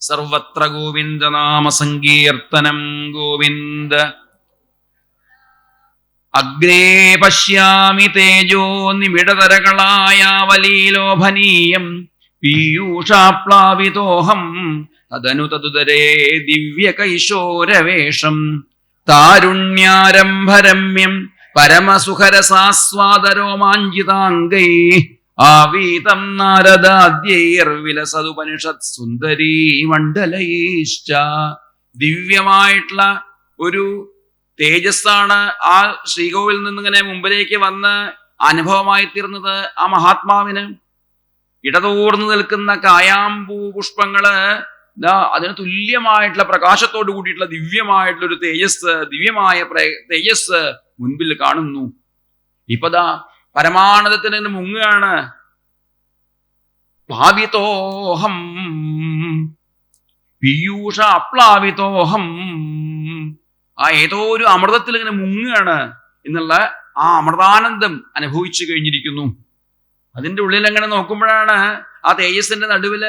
സർവത്ര ഗോവിന്ദ നാമ സങ്കീർത്തനം ഗോവിന്ദ. അഗ്രേ പശ്യാമി തേജോ നിമിടതരകളായ വലീലോഭനീയം പീയൂഷാപ്ലാവിതോഹം തദനു തതുതരേ ദിവ്യകൈശോരവേഷം. താരുണ്യാരംഭരമ്യം പരമസുഖരസാസ്വാദരോമാഞ്ചിതാംഗൈ. ആവീതം നാരദാദ്യൈർവിലസതുപനിഷത് സുന്ദരീ മണ്ഡലൈശ്ച ദിവ്യമായിട്ടുള്ള ഒരു തേജസ്സാണ് ആ ശ്രീകോവിൽ നിന്നിങ്ങനെ മുമ്പിലേക്ക് വന്ന് അനുഭവമായി തീർന്നത് ആ മഹാത്മാവിന്. ഇടതൂർന്നു നിൽക്കുന്ന കായാമ്പൂ പുഷ്പങ്ങൾ അതിന് തുല്യമായിട്ടുള്ള പ്രകാശത്തോട് കൂടിയിട്ടുള്ള ദിവ്യമായിട്ടുള്ള ഒരു തേജസ് ദിവ്യമായ തേജസ് മുൻപിൽ കാണുന്നു. ഇപ്പതാ പരമാനന്ദത്തിന് മുങ്ങുകയാണ്. പ്ലാവിതോഹം പീയൂഷ അപ്ലാവിതോഹം ആ ഏതോ ഒരു അമൃതത്തിൽ ഇങ്ങനെ മുങ്ങുകയാണ് എന്നുള്ള ആ അമൃതാനന്ദം അനുഭവിച്ചു കഴിഞ്ഞിരിക്കുന്നു. അതിന്റെ ഉള്ളിൽ അങ്ങനെ നോക്കുമ്പോഴാണ് ആ തേജസ്സിന്റെ നടുവിൽ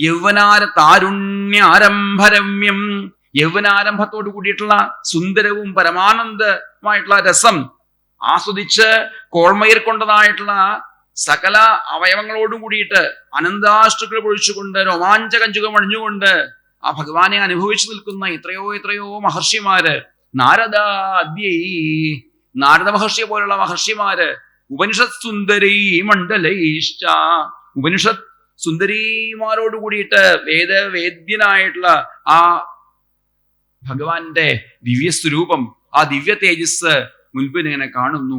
യൗവനാര താരുണ്യാരംഭരമ്യം യൗവനാരംഭത്തോട് കൂടിയിട്ടുള്ള സുന്ദരവും പരമാനന്ദമായിട്ടുള്ള രസം ആസ്വദിച്ച് കോൾമയിൽ കൊണ്ടതായിട്ടുള്ള സകല അവയവങ്ങളോടും കൂടിയിട്ട് അനന്താഷ്ടുക്കൾ പൊഴിച്ചുകൊണ്ട് രോമാഞ്ചകഞ്ചുകം അണിഞ്ഞുകൊണ്ട് ആ ഭഗവാനെ അനുഭവിച്ചു നിൽക്കുന്ന എത്രയോ എത്രയോ മഹർഷിമാര് നാരദ അദ്യൈ നാരദ മഹർഷിയെ പോലുള്ള മഹർഷിമാര് ഉപനിഷത് സുന്ദരീ മണ്ഡലൈശ്ച ഉപനിഷത് സുന്ദരീമാരോട് കൂടിയിട്ട് വേദവേദ്യനായിട്ടുള്ള ആ ഭഗവാന്റെ ദിവ്യ സ്വരൂപം ആ ദിവ്യ തേജസ് മുൻപിൽ ഇങ്ങനെ കാണുന്നു.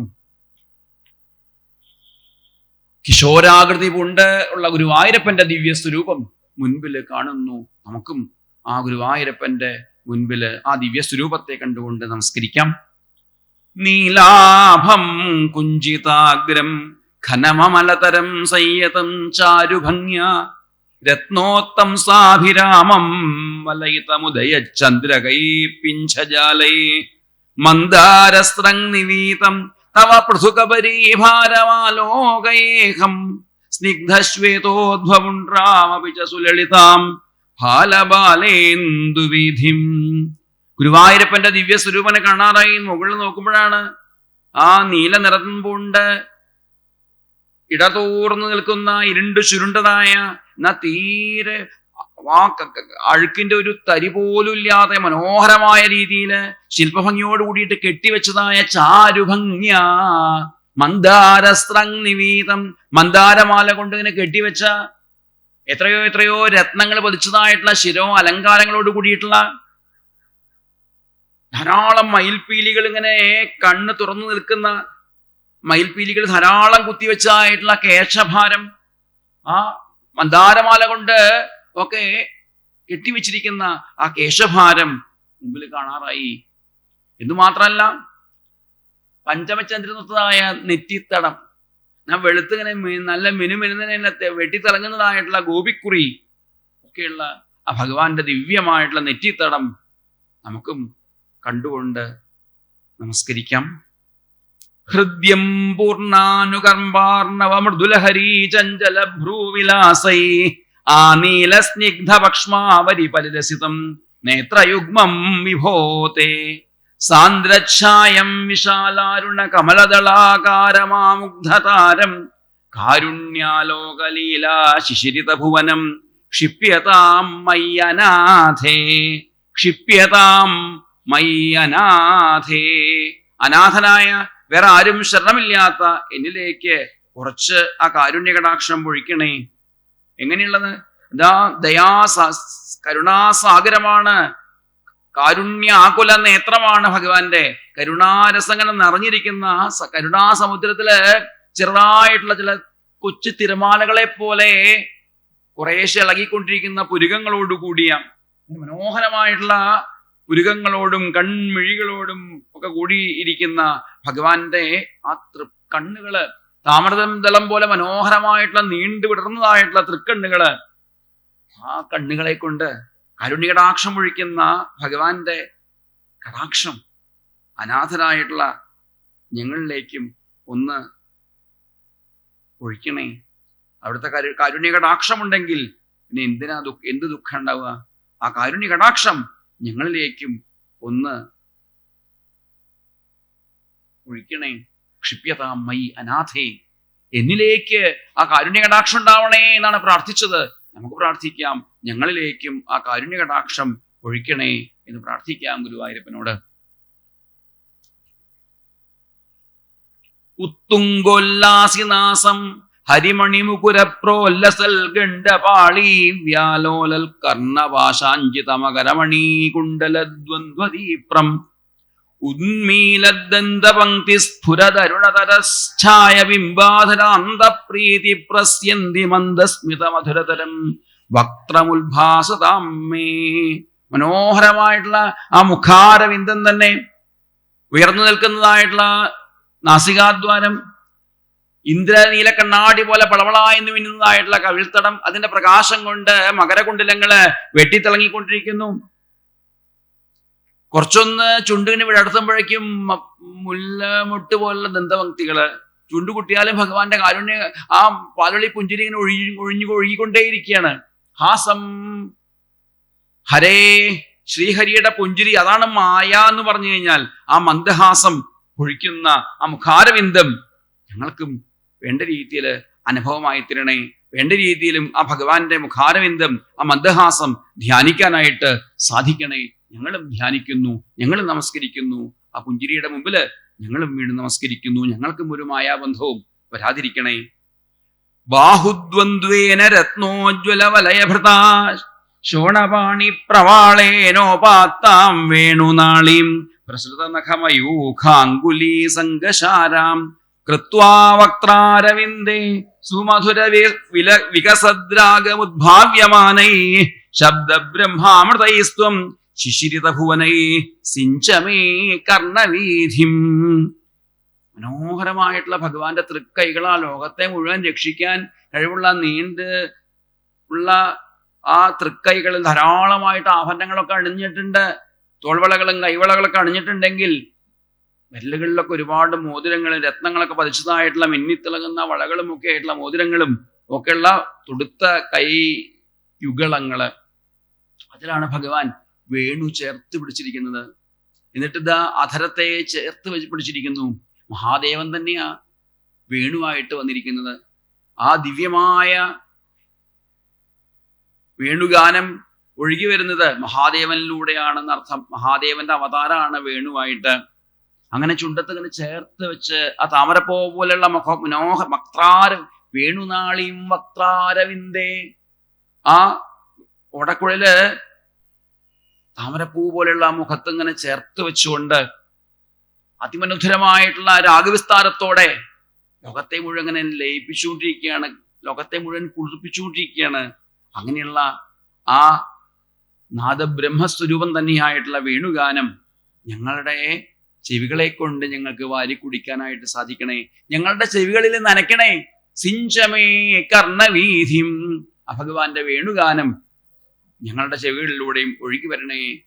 കിശോരാകൃതി കൊണ്ട് ഉള്ള ഗുരുവായൂരപ്പന്റെ ദിവ്യ സ്വരൂപം മുൻപിൽ കാണുന്നു നമുക്കും. ആ ഗുരുവായൂരപ്പന്റെ മുൻപിൽ ആ ദിവ്യ സ്വരൂപത്തെ കണ്ടുകൊണ്ട് നമസ്കരിക്കാം. നീലാഭം കുഞ്ചിതാഗ്രം ഖനമമലതരം സംയതം ചാരുഭംഗ്യ രത്നോത്തം സാഭിരാമം വലയിതമുദയ ചന്ദ്രകൈ പിഞ്ചജാലൈ മന്ദാരസ്രംനിവീതം തവ പൃഥുകപരീഭാരമാലോകയേഹം സ്നിഗ്ധശ്വേതോദ്ഭവുണ്ട്രാമപി ച സുലളിതാം ഫാലബാലേന്ദുവിധിം. ഗുരുവായൂരപ്പന്റെ ദിവ്യ സ്വരൂപനെ കാണാറായി മുകളിൽ നോക്കുമ്പോഴാണ് ആ നീല നിറം പൂണ്ട് ഇടതൂർന്നു നിൽക്കുന്ന ഇരുണ്ട് ചുരുണ്ടതായ എന്നാ തീരെ ആ അഴുക്കിന്റെ ഒരു തരി പോലുമില്ലാതെ മനോഹരമായ രീതിയിൽ ശില്പഭംഗിയോട് കൂടിയിട്ട് കെട്ടിവെച്ചതായ ചാരുഭംഗ്യ. മന്ദാരസ്ത്രം നിവീതം മന്ദാരമാല കൊണ്ട് ഇങ്ങനെ കെട്ടിവെച്ച എത്രയോ എത്രയോ രത്നങ്ങൾ പതിച്ചതായിട്ടുള്ള ശിരോ അലങ്കാരങ്ങളോട് കൂടിയിട്ടുള്ള ധാരാളം മയിൽപീലികൾ ഇങ്ങനെ കണ്ണ് തുറന്നു നിൽക്കുന്ന മയിൽപീലികൾ ധാരാളം കുത്തിവെച്ചതായിട്ടുള്ള കേശഭാരം. ആ മന്ദാരമാല കൊണ്ട് ഒക്കെ കെട്ടിവെച്ചിരിക്കുന്ന ആ കേശഭാരം മുമ്പിൽ കാണാറായി. എന്ന് മാത്രമല്ല നെറ്റിത്തടം. ഞാൻ വെളുത്തിങ്ങനെ നല്ല മിനുമിനുന്നതിനെ വെട്ടിത്തിളങ്ങുന്നതായിട്ടുള്ള ഗോപിക്കുറി ഒക്കെയുള്ള ആ ഭഗവാന്റെ ദിവ്യമായിട്ടുള്ള നെറ്റിത്തടം നമുക്കും കണ്ടുകൊണ്ട് നമസ്കരിക്കാം. ഹൃദ്യം പൂർണാനുകർമ്പാർണവ മൃദുലഹരീ ചഞ്ചല ഭ്രൂവിലാസൈ ആ നീലസ്നിഗ്ധപക്ഷ്മാവരി പരിരസിതം നേത്രയുഗ്മം വിഭോത്തെ. സാന്ദ്രഛായം വിശാലാരുണ കമലദളാകാരമാമുഗ്ധതാരം കാരുണ്യാലോകലീലാ ശിശിരിത ഭുവനം ക്ഷിപ്യതാം മയ്യനാഥേ ക്ഷിപ്യതാം മയ്യനാഥേ. അനാഥനായ വേറെ ആരും ശരണമില്ലാത്ത എന്നിലേക്ക് കുറച്ച് ആ കാരുണ്യ കടാക്ഷം പൊഴിക്കണേ എങ്ങനെയുള്ളത്? ദയാ കരുണാസാഗരമാണ് കാരുണ്യ ആകുല നേത്രമാണ് ഭഗവാന്റെ. കരുണാരസങ്ങൾ നിറഞ്ഞിരിക്കുന്ന കരുണാസമുദ്രത്തിൽ ചെറുതായിട്ടുള്ള ചില കൊച്ചു തിരമാലകളെ പോലെ കുറേശ്ശെ ഇളകിക്കൊണ്ടിരിക്കുന്ന പുരുകങ്ങളോട് കൂടിയ മനോഹരമായിട്ടുള്ള പുരുകങ്ങളോടും കൺമിഴികളോടും ഒക്കെ കൂടിയിരിക്കുന്ന ഭഗവാന്റെ ആ തൃ കണ്ണുകൾ താമരതം ദളം പോലെ മനോഹരമായിട്ടുള്ള നീണ്ടു വിടർന്നതായിട്ടുള്ള തൃക്കണ്ണുകൾ ആ കണ്ണുകളെ കൊണ്ട് കരുണികടാക്ഷം ഒഴിക്കുന്ന ഭഗവാന്റെ കടാക്ഷം അനാഥരായിട്ടുള്ള ഞങ്ങളിലേക്കും ഒന്ന് ഒഴിക്കണേ. അവിടുത്തെ കരു കാരുണ്യകടാക്ഷമുണ്ടെങ്കിൽ പിന്നെ എന്തിനാ ദുഃഖ എന്ത് ദുഃഖം ഉണ്ടാവുക? ആ കാരുണ്യ കടാക്ഷം ഞങ്ങളിലേക്കും ഒന്ന് ഒഴിക്കണേ. ക്ഷിപ്യതാം മൈ അനാഥേ. എന്നിലേക്ക് ആ കാരുണ്യ കടാക്ഷം ഉണ്ടാവണേ എന്നാണ് പ്രാർത്ഥിച്ചത്. നമുക്ക് പ്രാർത്ഥിക്കാം ഞങ്ങളിലേക്കും ആ കാരുണ്യ കടാക്ഷം ഒഴിക്കണേ എന്ന് പ്രാർത്ഥിക്കാം ഗുരുവായൂരപ്പനോട്. ഉത്തുങ്കൊല്ലാസിനാസം ഹരിമണിമുകുരപ്രോല്ലസൽ ഗണ്ഡപാളി വ്യാലോലൽ കർണവാശാഞ്ചിതമകരമണീ കുണ്ടലദ്വന്ദ്വദീപ്രം ഉന്മീലദ്ദന്തപങ്ക്തി സ്ഫുരതരുണതരശ്ചായ ബിംബാധരാന്തപ്രീതി പ്രസ്യന്തി മന്ദസ്മിതമധുരതരം. മേ മനോഹരമായിട്ടുള്ള ആ മുഖാരവിന്ദം തന്നെ ഉയർന്നു നിൽക്കുന്നതായിട്ടുള്ള നാസികാദ്വാരം. ഇന്ദ്രനീല കണ്ണാടി പോലെ പളവളായെന്ന് മിന്നുന്നതായിട്ടുള്ള കവിൾത്തടം അതിന്റെ പ്രകാശം കൊണ്ട് മകരകുണ്ഡലങ്ങൾ വെട്ടിത്തിളങ്ങിക്കൊണ്ടിരിക്കുന്നു. കുറച്ചൊന്ന് ചുണ്ടിന് വിടർത്തുമ്പോഴേക്കും മുല്ലമുട്ട് പോലുള്ള ദന്തപങ്ക്തികൾ ചുണ്ടു കുട്ടിയാലും ഭഗവാന്റെ കാരുണ്യ ആ പാലൊളി പുഞ്ചിരി ഇങ്ങനെ ഒഴി ഒഴിഞ്ഞു ഒഴുകിക്കൊണ്ടേയിരിക്കുകയാണ്. ഹാസം ഹരേ ശ്രീഹരിയുടെ പുഞ്ചിരി അതാണ് മായ എന്ന് പറഞ്ഞു കഴിഞ്ഞാൽ ആ മന്ദഹാസം ഒഴിക്കുന്ന ആ മുഖാരവിന്ദം ഞങ്ങൾക്കും വേണ്ട രീതിയിൽ അനുഭവമായി തരണേ. വേണ്ട രീതിയിലും ആ ഭഗവാന്റെ മുഖാരവിന്ദം ആ മന്ദഹാസം ധ്യാനിക്കാനായിട്ട് സാധിക്കണേ. ഞങ്ങളും ധ്യാനിക്കുന്നു ഞങ്ങളും നമസ്കരിക്കുന്നു. ആ പുഞ്ചിരിയുടെ മുമ്പിൽ ഞങ്ങളും വീണ്ടും നമസ്കരിക്കുന്നു. ഞങ്ങൾക്കും ഒരു മായാബന്ധവും വരാതിരിക്കണേ. ബാഹുദ്വന്ദ്വേന രത്നോജ്വല വലയഭൃതാ ശോണപാണി പ്രവാളേനോപാത്താം വേണുനാളീം പ്രസൃതനഖമയൂഖാങ്കുലീ സംഘശാരാം. കൃത്വാ വക്രാരവിന്ദേ സുമധുര വില വികസദ്രാഗമുദ്ഭാവ്യമാനൈ ശബ്ദബ്രഹ്മാമൃതൈസ്ത്വം ശിശിരിതഭുവനൈ സിഞ്ചമേ കർണവീധിം മനോഹരമായിട്ടുള്ള ഭഗവാന്റെ തൃക്കൈകളാ ലോകത്തെ മുഴുവൻ രക്ഷിക്കാൻ കഴിവുള്ള നീണ്ട് ഉള്ള ആ തൃക്കൈകളിൽ ധാരാളമായിട്ട് ആഭരണങ്ങളൊക്കെ അണിഞ്ഞിട്ടുണ്ട്. തോൾവളകളും കൈവളകളൊക്കെ അണിഞ്ഞിട്ടുണ്ടെങ്കിൽ വെല്ലുകളിലൊക്കെ ഒരുപാട് മോതിരങ്ങളും രത്നങ്ങളൊക്കെ പതിച്ചതായിട്ടുള്ള മിന്നിത്തിളങ്ങുന്ന വളകളും ഒക്കെ ആയിട്ടുള്ള മോതിരങ്ങളും ഒക്കെയുള്ള തുടുത്ത കൈ യുഗളങ്ങൾ. അതിലാണ് ഭഗവാൻ വേണു ചേർത്ത് പിടിച്ചിരിക്കുന്നത്. എന്നിട്ട് ഇതാ അധരത്തെ ചേർത്ത് പിടിച്ചിരിക്കുന്നു. മഹാദേവൻ തന്നെയാ വേണുവായിട്ട് വന്നിരിക്കുന്നത്. ആ ദിവ്യമായ വേണുഗാനം ഒഴുകി വരുന്നത് മഹാദേവനിലൂടെയാണെന്ന് അർത്ഥം. മഹാദേവന്റെ അവതാരമാണ് വേണുവായിട്ട്. അങ്ങനെ ചുണ്ടത്ത് ഇങ്ങനെ ചേർത്ത് വെച്ച് ആ താമരപ്പോ പോലെയുള്ള മുഖ മനോഹ വക്താര വേണുനാളിയും വക്താരവിന്ദേ ആ ഓടക്കുഴൽ താമരപ്പൂ പോലെയുള്ള ആ മുഖത്ത് ഇങ്ങനെ ചേർത്ത് വെച്ചുകൊണ്ട് അതിമനുധരമായിട്ടുള്ള രാഗവിസ്താരത്തോടെ ലോകത്തെ മുഴുവൻ ഇങ്ങനെ ലയിപ്പിച്ചുകൊണ്ടിരിക്കുകയാണ് ലോകത്തെ മുഴുവൻ കുളിർപ്പിച്ചുകൊണ്ടിരിക്കുകയാണ്. അങ്ങനെയുള്ള ആ നാദബ്രഹ്മസ്വരൂപം തന്നെയായിട്ടുള്ള വേണുഗാനം ഞങ്ങളുടെ ചെവികളെ കൊണ്ട് ഞങ്ങൾക്ക് വാരി കുടിക്കാനായിട്ട് സാധിക്കണേ. ഞങ്ങളുടെ ചെവികളിൽ നനയ്ക്കണേ. സിഞ്ചമേ കർണവീഥിം. ആ ഭഗവാന്റെ വേണുഗാനം ഞങ്ങളുടെ ചെവികളിലൂടെയും ഒഴുകി വരണേ.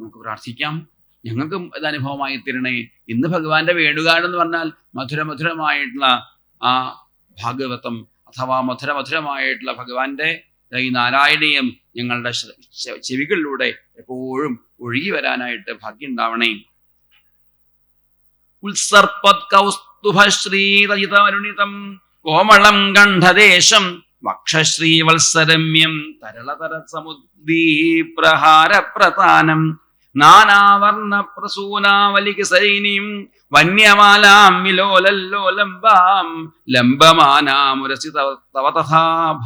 നമുക്ക് പ്രാർത്ഥിക്കാം. ഞങ്ങൾക്കും ഇത് അനുഭവമായി തരണേ. ഇന്ന് ഭഗവാന്റെ വേണുകാടെന്ന് പറഞ്ഞാൽ മധുരമധുരമായിട്ടുള്ള ആ ഭാഗവതം അഥവാ മധുരമധുരമായിട്ടുള്ള ഭഗവാന്റെ ഈ നാരായണീയം ഞങ്ങളുടെ ചെവികളിലൂടെ എപ്പോഴും ഒഴുകി വരാനായിട്ട് ഭാഗ്യം ഉണ്ടാവണേ. ഉത്സർപ്പത് കൗസ്തുഭശ്രീതരുണിതം കോമളം കണ്ഠദേശം വക്ഷശ്രീവത്സരമ്യം തരളതര സമുദ്രീപ്രഹാരപ്രധാനം നാനാവർണ പ്രസൂനാവലിക സൈനിയും വന്യമാലാം വിലോലല്ലോലംബാം ലംബമാനാമുരസി തവ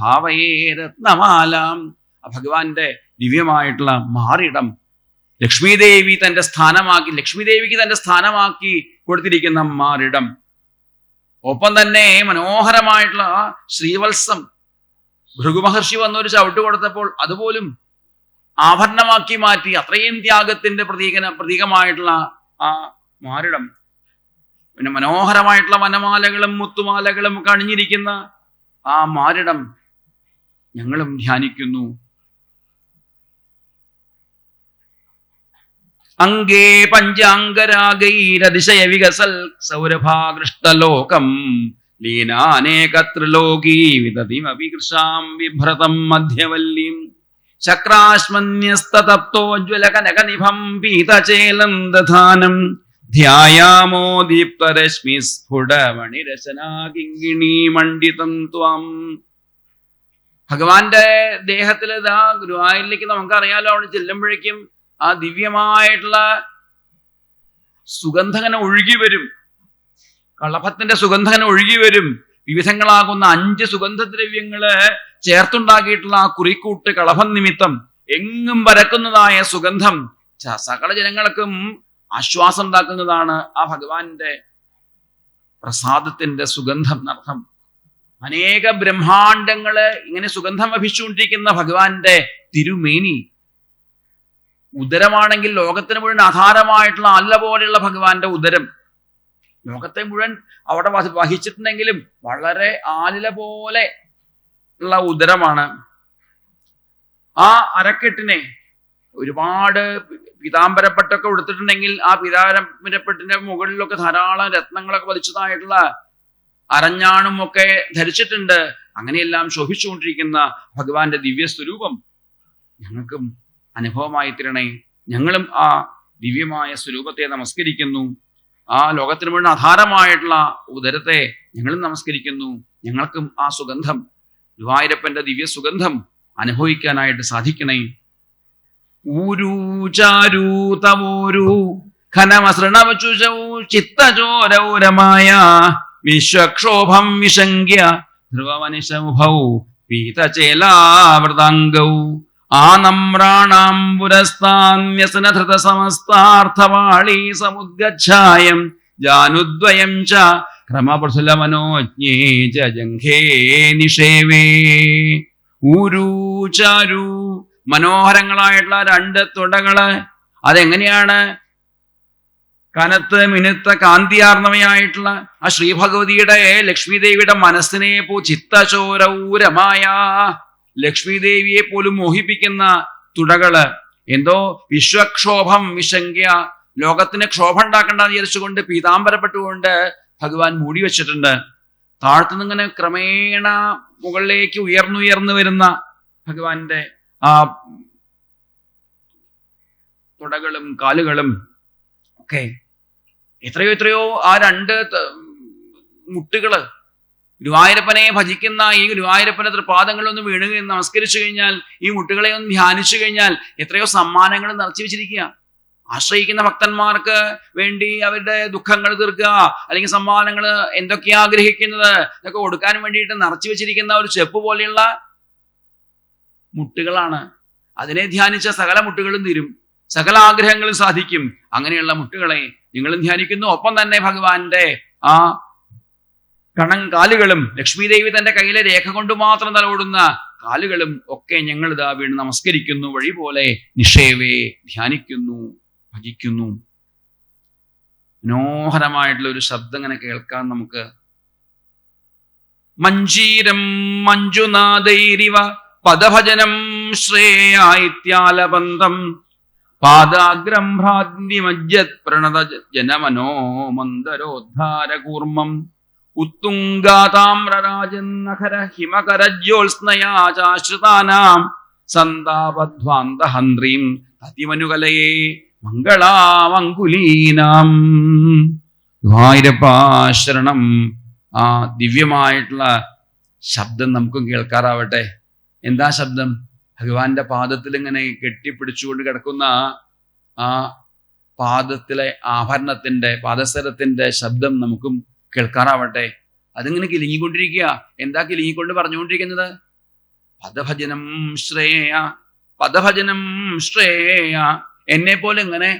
ഭാവയേ രത്നമാലാം. ഭഗവാന്റെ ദിവ്യമായിട്ടുള്ള മാറിടം ലക്ഷ്മിദേവി തന്റെ സ്ഥാനമാക്കി ലക്ഷ്മിദേവിക്ക് തന്റെ സ്ഥാനമാക്കി കൊടുത്തിരിക്കുന്ന മാറിടം. ഒപ്പം തന്നെ മനോഹരമായിട്ടുള്ള ശ്രീവത്സം ഭൃഗുമഹർഷി വന്നൊരു ചവിട്ട് കൊടുത്തപ്പോൾ അതുപോലും ആഭരണമാക്കി മാറ്റി അത്രയും ത്യാഗത്തിന്റെ പ്രതീകന പ്രതീകമായിട്ടുള്ള ആ മാരിടം പിന്നെ മനോഹരമായിട്ടുള്ള വനമാലകളും മുത്തുമാലകളും കണിഞ്ഞിരിക്കുന്ന ആ മാരിടം ഞങ്ങളും ധ്യാനിക്കുന്നു. അങ്കേ പഞ്ചാംഗരാഗൈരതിശയ വികസൽ സൗരഭാകൃഷ്ടലോകം ലീനാനേകത്രിലോകീ വിഭ്രതം മധ്യവല്ലീം. ചക്രാശ്മന്യസ്തപ്തോജ്വല കനകനിഭം പീതചേലം ദധാനം. ധ്യായാമോ ദീപ്തരശ്മി സ്ഫുടമണിരചനാകിങ്ങിണീ മണ്ഡിതം ത്വം. ഭഗവാന്റെ ദേഹത്തിൽ ഇതാ ഗുരുവായൂരിലേക്ക് നമുക്കറിയാലോ അവിടെ ചെല്ലുമ്പോഴേക്കും ആ ദിവ്യമായിട്ടുള്ള സുഗന്ധങ്ങനെ ഒഴുകി വരും. കളഭത്തിന്റെ സുഗന്ധന ഒഴുകി വരും. വിവിധങ്ങളാകുന്ന അഞ്ച് സുഗന്ധദ്രവ്യങ്ങൾ ചേർത്തുണ്ടാക്കിയിട്ടുള്ള ആ കുറിക്കൂട്ട് കളഭം നിമിത്തം എങ്ങും പരക്കുന്നതായ സുഗന്ധം സകല ജനങ്ങൾക്കും ആശ്വാസം ഉണ്ടാക്കുന്നതാണ് ആ ഭഗവാന്റെ പ്രസാദത്തിന്റെ സുഗന്ധം അർത്ഥം അനേക ബ്രഹ്മാണ്ടങ്ങൾ ഇങ്ങനെ സുഗന്ധം വഹിച്ചുകൊണ്ടിരിക്കുന്ന ഭഗവാന്റെ തിരുമേനി. ഉദരമാണെങ്കിൽ ലോകത്തിന് മുഴുവൻ ആധാരമായിട്ടുള്ള അല്ല പോലെയുള്ള ഭഗവാന്റെ ഉദരം. ലോകത്തെ മുഴുവൻ അവിടെ വഹിച്ചിട്ടുണ്ടെങ്കിലും വളരെ ആലില പോലെ ഉള്ള ഉദരമാണ് ആ അരക്കെട്ടിനെ ഒരുപാട് പിതാംബരപ്പെട്ടൊക്കെ കൊടുത്തിട്ടുണ്ടെങ്കിൽ ആ പിതാംബരപ്പെട്ടിന്റെ മുകളിലൊക്കെ ധാരാളം രത്നങ്ങളൊക്കെ പതിച്ചതായിട്ടുള്ള അരഞ്ഞാണും ഒക്കെ ധരിച്ചിട്ടുണ്ട്. അങ്ങനെയെല്ലാം ശോഭിച്ചുകൊണ്ടിരിക്കുന്ന ഭഗവാന്റെ ദിവ്യ സ്വരൂപം ഞങ്ങൾക്കും അനുഭവമായി തീരണേ ഞങ്ങളും ആ ദിവ്യമായ സ്വരൂപത്തെ നമസ്കരിക്കുന്നു. ആ ലോകത്തിന് മുഴുവൻ ആധാരമായിട്ടുള്ള ഉദരത്തെ ഞങ്ങളും നമസ്കരിക്കുന്നു. ഞങ്ങൾക്കും ആ സുഗന്ധം ഗുരുവായൂരപ്പന്റെ ദിവ്യ സുഗന്ധം അനുഭവിക്കാനായിട്ട് സാധിക്കണേ. ഊരൂ ചാരൂ തവോരു ഘനമസൃണവചുചൗ ചിത്തചോരൗരമായ വിശ്വക്ഷോഭം വിശങ്ക്യ ധ്രുവമനിശമുഭൗ പീതചേലാവൃതാംഗൗ ആനമ്രാണാം പുരസ്താന്യസനധൃത സമസ്താർത്ഥവാളീ സമുദ്ഗച്ഛായം ജാനുദ്വയം ച ക്രമപ്രസുലമനോജ്ഞേ ച ജംഘേ നിഷേവേ. ഊരൂ ചാരൂ. മനോഹരങ്ങളായിട്ടുള്ള രണ്ട് തുടകൾ. അതെങ്ങനെയാണ്? കനത്ത് മിനുത്ത കാന്തിയാർന്നവയായിട്ടുള്ള ആ ശ്രീഭഗവതിയുടെ ലക്ഷ്മി ദേവിയുടെ മനസ്സിനെ പോ ചിത്തചോരൗരമായ ലക്ഷ്മി ദേവിയെ പോലും മോഹിപ്പിക്കുന്ന തുടകൾ എന്തോ വിശ്വക്ഷോഭം വിശങ്ക്യ. ലോകത്തിന് ക്ഷോഭം ഉണ്ടാക്കണ്ടെന്ന് വിചാരിച്ചുകൊണ്ട് പീതാംബരപ്പെട്ടുകൊണ്ട് ഭഗവാൻ മൂടി വെച്ചിട്ടുണ്ട്. താഴ്ത്തുനിങ്ങനെ ക്രമേണ മുകളിലേക്ക് ഉയർന്നുയർന്നു വരുന്ന ഭഗവാന്റെ ആ തുടകളും കാലുകളും ഒക്കെ എത്രയോ എത്രയോ ആ രണ്ട് മുട്ടുകൾ ഗുരുവായൂരപ്പനെ ഭജിക്കുന്ന ഈ ഗുരുവായൂരപ്പന്റെ തൃപാദങ്ങളൊന്ന് വീണ് നമസ്കരിച്ചു കഴിഞ്ഞാൽ ഈ മുട്ടുകളെ ഒന്ന് ധ്യാനിച്ചു കഴിഞ്ഞാൽ എത്രയോ സമ്മാനങ്ങൾ നിറച്ചു വെച്ചിരിക്കുക. ആശ്രയിക്കുന്ന ഭക്തന്മാർക്ക് വേണ്ടി അവരുടെ ദുഃഖങ്ങൾ തീർക്കുക അല്ലെങ്കിൽ സമ്മാനങ്ങൾ എന്തൊക്കെയാ ആഗ്രഹിക്കുന്നത് ഇതൊക്കെ കൊടുക്കാൻ വേണ്ടിയിട്ട് നിറച്ചു വെച്ചിരിക്കുന്ന ഒരു ചെപ്പ് പോലെയുള്ള മുട്ടുകളാണ്. അതിനെ ധ്യാനിച്ച സകല മുട്ടുകളും തീരും സകല ആഗ്രഹങ്ങളും സാധിക്കും. അങ്ങനെയുള്ള മുട്ടുകളെ നിങ്ങളും ധ്യാനിക്കുന്നു. ഒപ്പം തന്നെ ഭഗവാന്റെ ആ കണം കാലുകളും. ലക്ഷ്മി തന്റെ കയ്യിലെ രേഖ കൊണ്ട് മാത്രം തലോടുന്ന കാലുകളും ഒക്കെ ഞങ്ങൾ ഇതാ വീണ് നമസ്കരിക്കുന്നു. വഴി പോലെ നിഷേവേ ധ്യാനിക്കുന്നു ഭജിക്കുന്നു. മനോഹരമായിട്ടുള്ള ഒരു ശബ്ദം ഇങ്ങനെ കേൾക്കാൻ നമുക്ക് മഞ്ജീരം മഞ്ജുനാഥൈരിവ പദഭജനം ശ്രേയായിത്യാലബന്ധം പാദാഗ്രം ഭ്രാന്തിമജ്ജത് പ്രണത ജനമനോ മന്ദരോദ്ധാരകൂർമ്മം ഉത്തുംഗാതാമ്രരാജന്നഖര ഹിമകരജ്യോത്സ്നയാചാശ്രിതാനാം സന്താപധ്വാന്തഹന്ത്രീം അതിമനുകലയെ മംഗളാമങ്കുലീനാം ഗുഹായിരപ്പാശരണം ആ ദിവ്യമായിട്ടുള്ള ശബ്ദം നമുക്കും കേൾക്കാറാവട്ടെ. എന്താ ശബ്ദം? ഭഗവാന്റെ പാദത്തിൽ ഇങ്ങനെ കെട്ടിപ്പിടിച്ചുകൊണ്ട് കിടക്കുന്ന ആ പാദത്തിലെ ആഭരണത്തിന്റെ പാദസരത്തിന്റെ ശബ്ദം നമുക്കും കേൾക്കാറാവട്ടെ. അതിങ്ങനെ കിലുങ്ങിക്കൊണ്ടിരിക്കുക. എന്താ കിലുങ്ങിക്കൊണ്ട് പറഞ്ഞുകൊണ്ടിരിക്കുന്നത്? പദഭജനം ശ്രേയ പദഭജനം ശ്രേയ. എന്നെ പോലെ ഇങ്ങനെ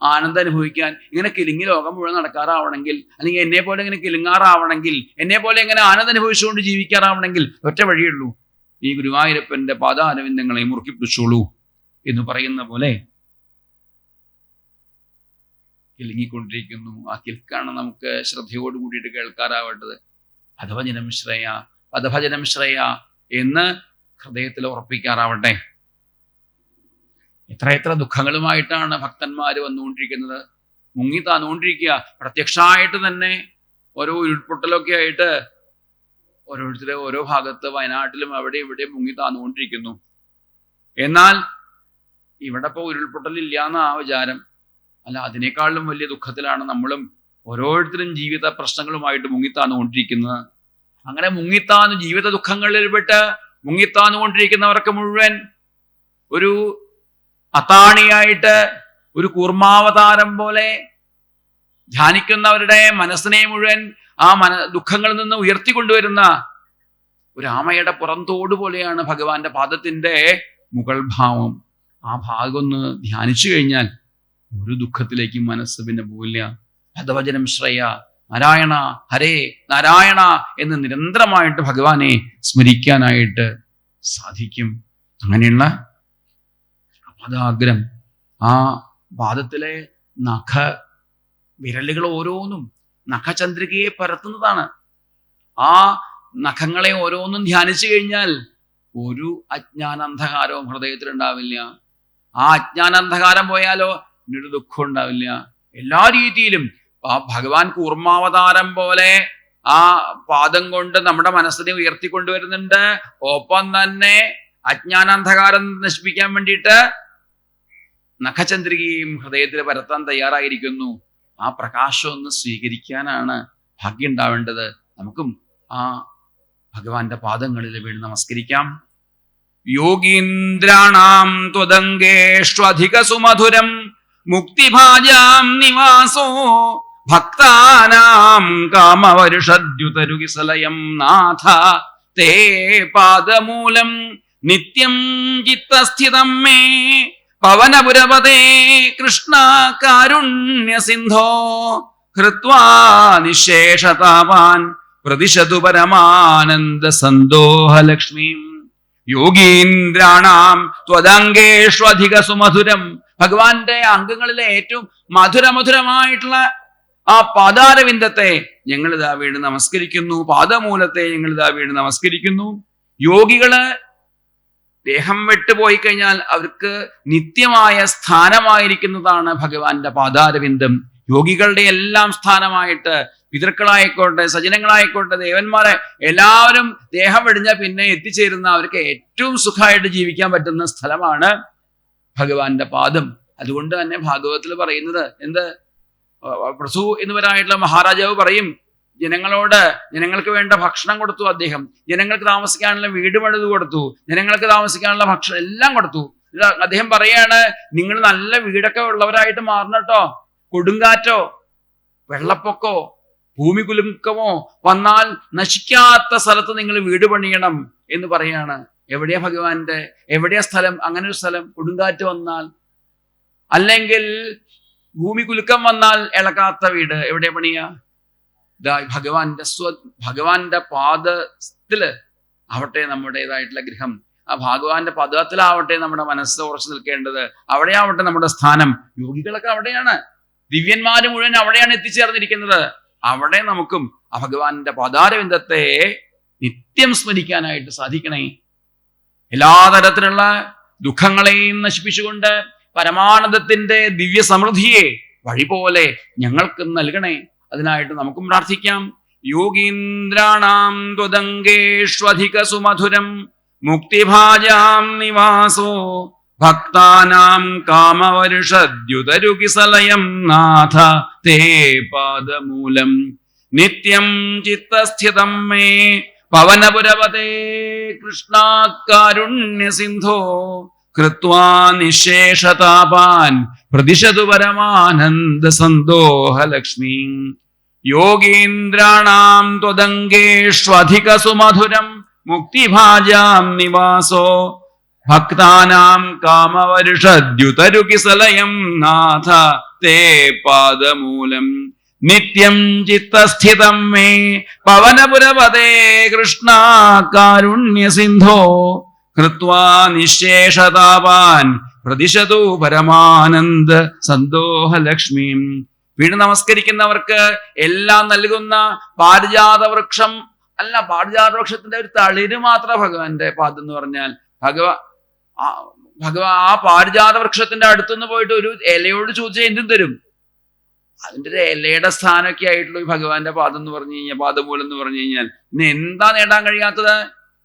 ആനന്ദം അനുഭവിക്കാൻ ഇങ്ങനെ കിലിങ്ങി ലോകം മുഴുവൻ നടക്കാറാവണമെങ്കിൽ അല്ലെങ്കിൽ എന്നെ പോലെ ഇങ്ങനെ കിലുങ്ങാറാവണമെങ്കിൽ എന്നെ പോലെ ഇങ്ങനെ ആനന്ദം അനുഭവിച്ചുകൊണ്ട് ജീവിക്കാറാവണമെങ്കിൽ ഒറ്റ വഴിയുള്ളൂ ഈ ഗുരുവായൂരപ്പന്റെ പാദാരവിന്ദങ്ങളെ മുറുക്കി പിടിച്ചോളൂ എന്ന് പറയുന്ന പോലെ കിലുങ്ങിക്കൊണ്ടിരിക്കുന്നു. ആ കിൽക്കാണ് നമുക്ക് ശ്രദ്ധയോട് കൂടിയിട്ട് കേൾക്കാറാവേണ്ടത്. പദഭജനം ശ്രേയ പദഭജനം ശ്രേയ എന്ന് ഹൃദയത്തിൽ ഉറപ്പിക്കാറാവട്ടെ. എത്ര എത്ര ദുഃഖങ്ങളുമായിട്ടാണ് ഭക്തന്മാർ വന്നുകൊണ്ടിരിക്കുന്നത്. മുങ്ങി താന്നുകൊണ്ടിരിക്കുക പ്രത്യക്ഷമായിട്ട് തന്നെ ഓരോ ഉരുൾപൊട്ടലൊക്കെ ആയിട്ട് ഓരോരുത്തരെ ഓരോ ഭാഗത്ത് വയനാട്ടിലും അവിടെ ഇവിടെ മുങ്ങി താന്നുകൊണ്ടിരിക്കുന്നു എന്നാൽ ഇവിടെ ഇപ്പോൾ ഉരുൾപൊട്ടലില്ല എന്ന ആ വിചാരം. അല്ല അതിനേക്കാളും വലിയ ദുഃഖത്തിലാണ് നമ്മളും ഓരോരുത്തരും ജീവിത പ്രശ്നങ്ങളുമായിട്ട് മുങ്ങിത്താന്നുകൊണ്ടിരിക്കുന്നത്. അങ്ങനെ മുങ്ങിത്താന്ന് ജീവിത ദുഃഖങ്ങളിൽ പെട്ട് മുങ്ങിത്താന്നുകൊണ്ടിരിക്കുന്നവർക്ക് മുഴുവൻ ഒരു അത്താണിയായിട്ട് ഒരു കൂർമാവതാരം പോലെ ധ്യാനിക്കുന്നവരുടെ മനസ്സിനെ മുഴുവൻ ആ മന ദുഃഖങ്ങളിൽ നിന്ന് ഉയർത്തിക്കൊണ്ടുവരുന്ന ഒരു ആമയുടെ പുറന്തോട് പോലെയാണ് ഭഗവാന്റെ പാദത്തിന്റെ മുകൾ ഭാവം. ആ ഭാഗം ഒന്ന് ധ്യാനിച്ചു കഴിഞ്ഞാൽ ഒരു ദുഃഖത്തിലേക്കും മനസ്സ് പിന്നെ പോവില്ല. ഭഗവചനം ശ്രേയ നാരായണ ഹരേ നാരായണ എന്ന് നിരന്തരമായിട്ട് ഭഗവാനെ സ്മരിക്കാനായിട്ട് സാധിക്കും. അങ്ങനെയുള്ള പദാഗ്രം ആ പാദത്തിലെ നഖ വിരലുകൾ ഓരോന്നും നഖചന്ദ്രികയെ പരത്തുന്നതാണ്. ആ നഖങ്ങളെ ഓരോന്നും ധ്യാനിച്ചു കഴിഞ്ഞാൽ ഒരു അജ്ഞാനാന്ധകാരവും ഹൃദയത്തിൽ ഉണ്ടാവില്ല ആ അജ്ഞാനാന്ധകാരം പോയാലോ പിന്നീട് ദുഃഖം ഉണ്ടാവില്ല എല്ലാ രീതിയിലും ആ ഭഗവാൻ കൂർമാവതാരം പോലെ ആ പാദം കൊണ്ട് നമ്മുടെ മനസ്സിനെ ഉയർത്തിക്കൊണ്ടുവരുന്നുണ്ട്. ഒപ്പം തന്നെ അജ്ഞാനാന്ധകാരം നശിപ്പിക്കാൻ വേണ്ടിയിട്ട് നഖചന്ദ്രികയും ഹൃദയത്തിൽ പരത്താൻ തയ്യാറായിരിക്കുന്നു. ആ പ്രകാശം ഒന്ന് സ്വീകരിക്കാനാണ് ഭാഗ്യം ഉണ്ടാവേണ്ടത്. നമുക്കും ആ ഭഗവാന്റെ പാദങ്ങളിൽ വീണ് നമസ്കരിക്കാം. യോഗീന്ദ്രാണാം ത്വദംഗേഷ്വധിക സുമധുരം മുക്തിഭാജാം നിവാസോ ഭക്താനാം കാമവരുഷദ്യുതരുകിസലയം നാഥ. തേ പാദമൂലം നിത്യം ചിത്തസ്ഥിതം മേ. പവനപുരപതേ കൃഷ്ണ കാരുണ്യ സിന്ധോ ഹൃത്വാ നിശേഷതാപാൻ പ്രതിശതു പരമാനന്ദ സന്തോഹലക്ഷ്മീം. യോഗീന്ദ്രാണാം ത്വദംഗേഷ്വധിക സുമധുരം ഭഗവാന്റെ അംഗങ്ങളിലെ ഏറ്റവും മധുരമധുരമായിട്ടുള്ള ആ പാതാരവിന്ദത്തെ ഞങ്ങൾ ഇതാ വീണ് നമസ്കരിക്കുന്നു. പാദമൂലത്തെ ഞങ്ങൾ ഇതാ വീണ് നമസ്കരിക്കുന്നു. യോഗികൾ ദേഹം വിട്ടുപോയി കഴിഞ്ഞാൽ അവർക്ക് നിത്യമായ സ്ഥാനമായിരിക്കുന്നതാണ് ഭഗവാന്റെ പാതാരവിന്ദം യോഗികളുടെ എല്ലാം സ്ഥാനമായിട്ട് പിതൃക്കളായിക്കോട്ടെ സജനങ്ങളായിക്കോട്ടെ ദേവന്മാരെ എല്ലാവരും ദേഹം വെടിഞ്ഞ പിന്നെ എത്തിച്ചേരുന്ന അവർക്ക് ഏറ്റവും സുഖമായിട്ട് ജീവിക്കാൻ പറ്റുന്ന സ്ഥലമാണ് ഭഗവാന്റെ പാദം. അതുകൊണ്ട് തന്നെ ഭാഗവതത്തിൽ പറയുന്നത് എന്ത്? പ്രസു എന്നിവരായിട്ടുള്ള മഹാരാജാവ് പറയും ജനങ്ങളോട് ജനങ്ങൾക്ക് വേണ്ട ഭക്ഷണം കൊടുത്തു അദ്ദേഹം. ജനങ്ങൾക്ക് താമസിക്കാനുള്ള വീട് പണിത് കൊടുത്തു. ജനങ്ങൾക്ക് താമസിക്കാനുള്ള ഭക്ഷണം എല്ലാം കൊടുത്തു. അദ്ദേഹം പറയാണ് നിങ്ങൾ നല്ല വീടൊക്കെ ഉള്ളവരായിട്ട് മാറണട്ടോ കൊടുങ്കാറ്റോ വെള്ളപ്പൊക്കോ ഭൂമി കുലുക്കമോ വന്നാൽ നശിക്കാത്ത സ്ഥലത്ത് നിങ്ങൾ വീട് പണിയണം എന്ന് പറയാണ്. എവിടെയാ ഭഗവാന്റെ എവിടെയാ സ്ഥലം? അങ്ങനെ ഒരു സ്ഥലം കൊടുങ്കാറ്റ് വന്നാൽ അല്ലെങ്കിൽ ഭൂമി കുലുക്കം വന്നാൽ ഇളക്കാത്ത വീട് എവിടെ പണിയാ ഭഗവാന്റെ സ്വ ഭഗവാന്റെ പാദത്തിൽ ആവട്ടെ നമ്മുടേതായിട്ടുള്ള ഗൃഹം. ആ ഭഗവാന്റെ പദത്തിലാവട്ടെ നമ്മുടെ മനസ്സ് ഉറച്ചു നിൽക്കേണ്ടത് അവിടെയാവട്ടെ നമ്മുടെ സ്ഥാനം. യോഗികളൊക്കെ അവിടെയാണ്. ദിവ്യന്മാര് മുഴുവൻ അവിടെയാണ് എത്തിച്ചേർന്നിരിക്കുന്നത്. അവിടെ നമുക്കും ആ ഭഗവാന്റെ പദാരവിന്ദത്തെ നിത്യം സ്മരിക്കാനായിട്ട് സാധിക്കണേ. എല്ലാ തരത്തിലുള്ള ദുഃഖങ്ങളെയും നശിപ്പിച്ചുകൊണ്ട് പരമാനന്ദത്തിന്റെ ദിവ്യ സമൃദ്ധിയെ വഴി പോലെ ഞങ്ങൾക്ക് നൽകണേ. അതിനായിട്ട് നമുക്കും പ്രാർത്ഥിക്കാം. യോഗീന്ദ്രാണാം ത്വദംഗേഷ്വധിക സുമധുരം മുക്തിഭാജാം നിവാസോ ഭക്താനാം കാമവരുഷദ്യുതരുകിസലയം നാഥ തേ പാദമൂലം. നിത്യം ചിത്തസ്ഥിതം മേ പവനപുരവതേ കൃഷ്ണാകാരുണ്യ സിന്ധോ കൃത്വാ നിശേഷതാപാൻ പ്രതിശതു പരമാനന്ദ സന്തോഹലക്ഷ്മീ യോഗീന്ദ്രാണാം ത്വദംഗേഷ്വധിക സുമധുരം മുക്തിഭാജാം നിവാസോ ഭക്താനാം കാമവരുഷദ്യുതരുകിസലയം നാഥ തേ പാദമൂലം നിത്യം ചിത്തസ്ഥിതം മേ പവനപുരപതേ കൃഷ്ണ കാരുണ്യ സിന്ധോ കൃത്വാ നിശേഷതാപാൻ പ്രതിശതു പരമാനന്ദ സന്തോഹലക്ഷ്മിയും വീണ് നമസ്കരിക്കുന്നവർക്ക് എല്ലാം നൽകുന്ന പാരിജാത വൃക്ഷം അല്ല പാരിജാത വൃക്ഷത്തിന്റെ ഒരു തളിര് മാത്രം ഭഗവാന്റെ പാദം എന്ന് പറഞ്ഞാൽ ഭഗവ ഭഗവാ ആ പാരിജാത വൃക്ഷത്തിന്റെ അടുത്തുനിന്ന് പോയിട്ട് ഒരു ഇലയോട് ചോദിച്ചാൽ എന്തും തരും. അതിന്റെ ഒരു ഇലയുടെ സ്ഥാനമൊക്കെ ആയിട്ടുള്ള ഈ ഭഗവാന്റെ പാദം എന്ന് പറഞ്ഞു കഴിഞ്ഞാൽ പാദമൂലം എന്ന് പറഞ്ഞു കഴിഞ്ഞാൽ ഇന്ന് എന്താ നേടാൻ കഴിയാത്തത്?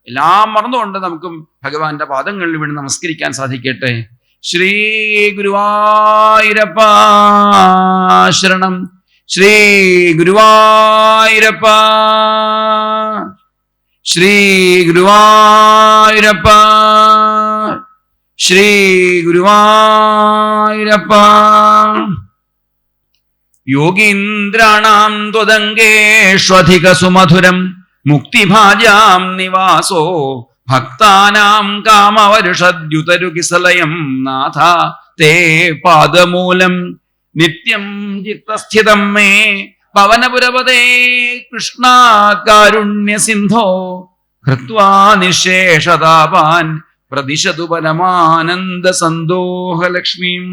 എല്ലാം മറന്നുകൊണ്ട് നമുക്കും ഭഗവാന്റെ പാദങ്ങളിൽ വീണ് നമസ്കരിക്കാൻ സാധിക്കട്ടെ. ശ്രീ ഗുരുവായൂരപ്പ ശരണം. ശ്രീ ഗുരുവായൂരപ്പ. ശ്രീ ഗുരുവായൂരപ്പ. ശ്രീ ഗുരുവായൂരപ്പ. യോഗീന്ദ്രാണാം ത്വദംഗേഷ്വധിക സുമധുരം മുക്തിഭാജാം നിവാസോ ഭക്താനാം കാമവരുഷദ്യുതരുകിസലയം നാഥ തേ പാദമൂലം. നിത്യം ചിത്തസ്ഥിതം മേ പവനപുരപതേ കൃഷ്ണാകാരുണ്യ സിന്ധോ ഹൃത്വാ നിശേഷതാപാൻ പ്രതിശതു പരമാനന്ദ സന്തോഹലക്ഷ്മീം.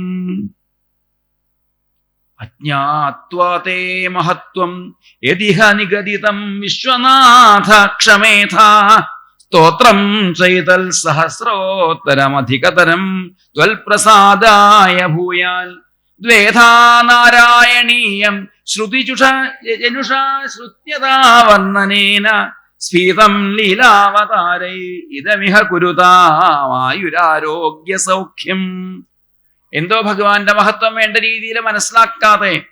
അജ്ഞാത്വാ തേ മഹത്വം. യതിഹ നിഗദിതം വിശ്വനാഥ ക്ഷമേഥ സ്തോത്രം ചൈതൽ സഹസ്രോത്തരമധികതരം. ത്വൽപ്രസാദായ ഭൂയാൽ. ദ്വേധാ നാരായണീയം. ശ്രുതിചുഷ ജനുഷാ ശ്രുത്യതാവർണനേന സ്ഫീതം ലീലാവതാരൈ. ഇതമിഹ കുരുതാമായുരാരോഗ്യ സൗഖ്യം എന്തോ ഭഗവാന്റെ മഹത്വം വേണ്ട രീതിയിൽ മനസ്സിലാക്കാതെ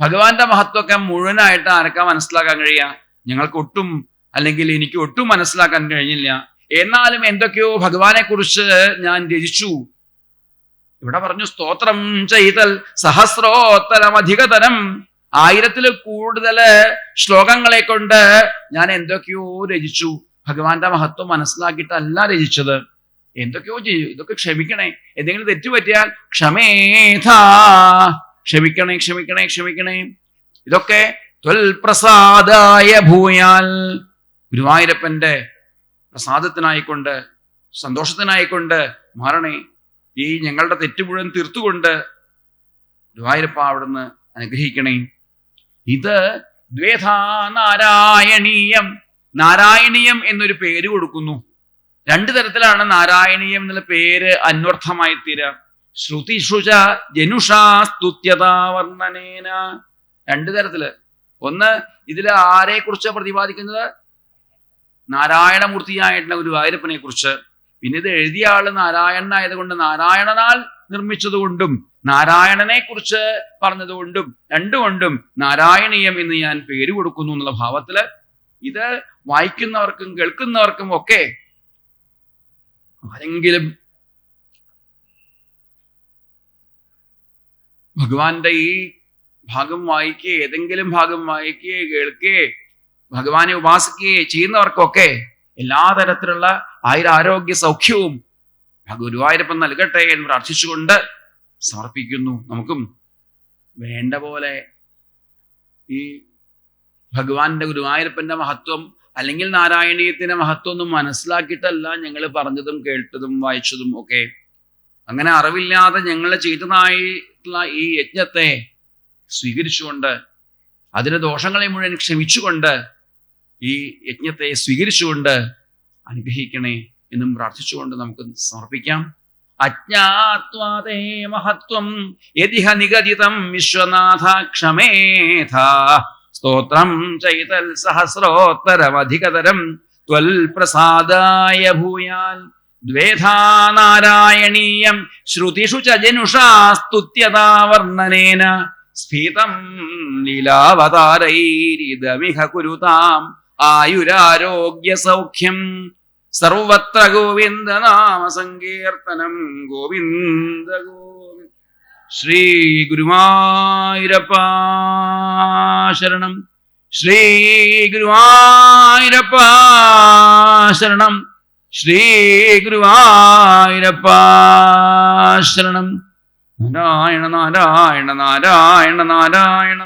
ഭഗവാന്റെ മഹത്വമൊക്കെ മുഴുവനായിട്ട് ആർക്കാ മനസ്സിലാക്കാൻ കഴിയുക ഞങ്ങൾക്ക് ഒട്ടും അല്ലെങ്കിൽ എനിക്ക് ഒട്ടും മനസ്സിലാക്കാൻ കഴിഞ്ഞില്ല. എന്നാലും എന്തൊക്കെയോ ഭഗവാനെ കുറിച്ച് ഞാൻ രചിച്ചു. ഇവിടെ പറഞ്ഞു സ്തോത്രം ചെയ്തൽ സഹസ്രോത്തരം അധികതരം ആയിരത്തിൽ കൂടുതൽ ശ്ലോകങ്ങളെ കൊണ്ട് ഞാൻ എന്തൊക്കെയോ രചിച്ചു. ഭഗവാന്റെ മഹത്വം മനസ്സിലാക്കിയിട്ടല്ല രചിച്ചത്. എന്തൊക്കെയോ ചെയ്യും? ഇതൊക്കെ ക്ഷമിക്കണേ. എന്തെങ്കിലും തെറ്റുപറ്റിയാൽ ക്ഷമേധ ക്ഷമിക്കണേ ക്ഷമിക്കണേ ക്ഷമിക്കണേ. ഇതൊക്കെ ത്വൽപ്രസാദായ ഭൂയാൽ ഗുരുവായൂരപ്പന്റെ പ്രസാദത്തിനായിക്കൊണ്ട് സന്തോഷത്തിനായിക്കൊണ്ട് മാറണേ. ഈ ഞങ്ങളുടെ തെറ്റ് മുഴുവൻ തീർത്തുകൊണ്ട് ഗുരുവായൂരപ്പ അവിടുന്ന് അനുഗ്രഹിക്കണേ. ഇത് ദ്വേധാ നാരായണീയം നാരായണീയം എന്നൊരു പേര് കൊടുക്കുന്നു. രണ്ടു തരത്തിലാണ് നാരായണീയം എന്നുള്ള പേര് അന്വർത്ഥമായി തീരുക ശ്രുതിഷുജ ജനുഷാ സ്തുത്യതാവർണനേന രണ്ടു തരത്തിൽ. ഒന്ന് ഇതിൽ ആരെ കുറിച്ച് പ്രതിപാദിക്കുന്നത്? നാരായണമൂർത്തിയായിട്ടുള്ള ഗുരുവായൂരപ്പനെ കുറിച്ച്. പിന്നെ ഇത് എഴുതിയ ആൾ നാരായണനായതുകൊണ്ട് നാരായണനാൽ നിർമ്മിച്ചതുകൊണ്ടും നാരായണനെ കുറിച്ച് പറഞ്ഞതുകൊണ്ടും രണ്ടുകൊണ്ടും നാരായണീയം എന്ന് ഞാൻ പേര് കൊടുക്കുന്നു എന്നുള്ള ഭാവത്തിൽ ഇത് വായിക്കുന്നവർക്കും കേൾക്കുന്നവർക്കും ഒക്കെ ആരെങ്കിലും ഭഗവാന്റെ ഈ ഭാഗം വായിക്കുകയെ ഏതെങ്കിലും ഭാഗം വായിക്കുകയെ കേൾക്കുകയെ ഭഗവാനെ ഉപാസിക്കുകയെ ചെയ്യുന്നവർക്കൊക്കെ എല്ലാ തരത്തിലുള്ള ആയുരാരോഗ്യ സൗഖ്യവും ഗുരുവായൂരപ്പൻ നൽകട്ടെ എന്ന് പ്രാർത്ഥിച്ചുകൊണ്ട് സമർപ്പിക്കുന്നു. നമുക്കും വേണ്ട പോലെ ഈ ഭഗവാന്റെ ഗുരുവായൂരപ്പന്റെ മഹത്വം അല്ലെങ്കിൽ നാരായണീയത്തിന്റെ മഹത്വം ഒന്നും മനസ്സിലാക്കിയിട്ടല്ല ഞങ്ങൾ പറഞ്ഞതും കേട്ടതും വായിച്ചതും ഒക്കെ. അങ്ങനെ അറിവില്ലാതെ ഞങ്ങൾ ചെയ്തതായിട്ടുള്ള ഈ യജ്ഞത്തെ സ്വീകരിച്ചുകൊണ്ട് അതിന് ദോഷങ്ങളെ മുഴുവൻ ക്ഷമിച്ചുകൊണ്ട് ഈ യജ്ഞത്തെ സ്വീകരിച്ചുകൊണ്ട് അനുഗ്രഹിക്കണേ എന്നും പ്രാർത്ഥിച്ചുകൊണ്ട് നമുക്ക് സമർപ്പിക്കാം. അജ്ഞാത്വാദേ മഹത്വം യതിഹ നിഗദിതം വിശ്വനാഥ ക്ഷമേഥ സ്തോത്രം ചൈതൽ സഹസ്രോത്തരമധികതരം ത്വൽ പ്രസാദായ ഭൂയാൽ ദ്വേധാ നാരായണീയം ശ്രുതിഷു ച ജനുഷാ സ്ഫീതം ലീലാവതാരൈരിതമിഹ കുരുതാം ആയുരാരോഗ്യ സൗഖ്യം സർവത്ര ഗോവിന്ദനാമ സങ്കീർത്തനം ഗോവിന്ദ ഗോവിന്ദ ശ്രീ ഗുരുവായൂരപ്പ ശരണം. ശ്രീ ഗുരുവായൂരപ്പ ശരണം. ശ്രീ ഗുരുവായൂരപ്പ ശരണം. നാരായണ നാരായണ നാരായണ നാരായണ നാരായണ